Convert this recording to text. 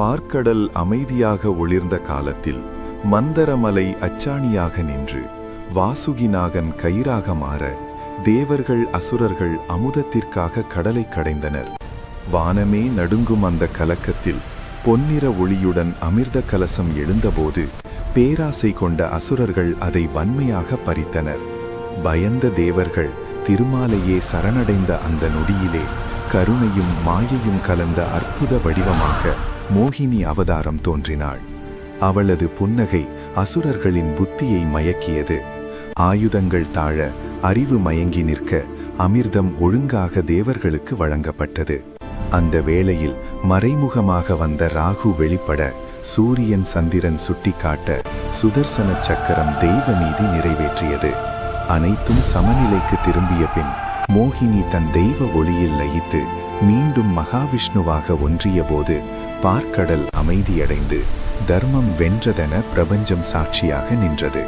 பார்க்கடல் அமைதியாக ஒளிர்ந்த காலத்தில் மந்தரமலை அச்சாணியாக நின்று வாசுகிநாகன் கயிறாக மாற தேவர்கள் அசுரர்கள் அமுதத்திற்காக கடலை கடைந்தனர். வானமே நடுங்கும் அந்த கலக்கத்தில் பொன்னிற ஒளியுடன் அமிர்த கலசம் எழுந்தபோது பேராசை கொண்ட அசுரர்கள் அதை வன்மையாக பறித்தனர். பயந்த தேவர்கள் திருமாலையே சரணடைந்த அந்த நொடியிலே கருணையும் மாயையும் கலந்த அற்புத வடிவமாக மோகினி அவதாரம் தோன்றினாள். அவளது புன்னகை அசுரர்களின் புத்தியை மயக்கியது. ஆயுதங்கள் தாழ அறிவு மயங்கி நிற்க அமிர்தம் ஒழுங்காக தேவர்களுக்கு வழங்கப்பட்டது. அந்த வேளையில் மறைமுகமாக வந்த ராகு வெளிப்பட சூரியன் சந்திரன் சுட்டிக்காட்ட சுதர்சன சக்கரம் தெய்வ நீதி நிறைவேற்றியது. அனைத்தும் சமநிலைக்கு திரும்பிய பின் மோகினி தன் தெய்வ ஒளியில் லயித்து மீண்டும் மகாவிஷ்ணுவாக ஒன்றியபோது பார்க்கடல் அமைதியடைந்து தர்மம் வென்றதென பிரபஞ்சம் சாட்சியாக நின்றது.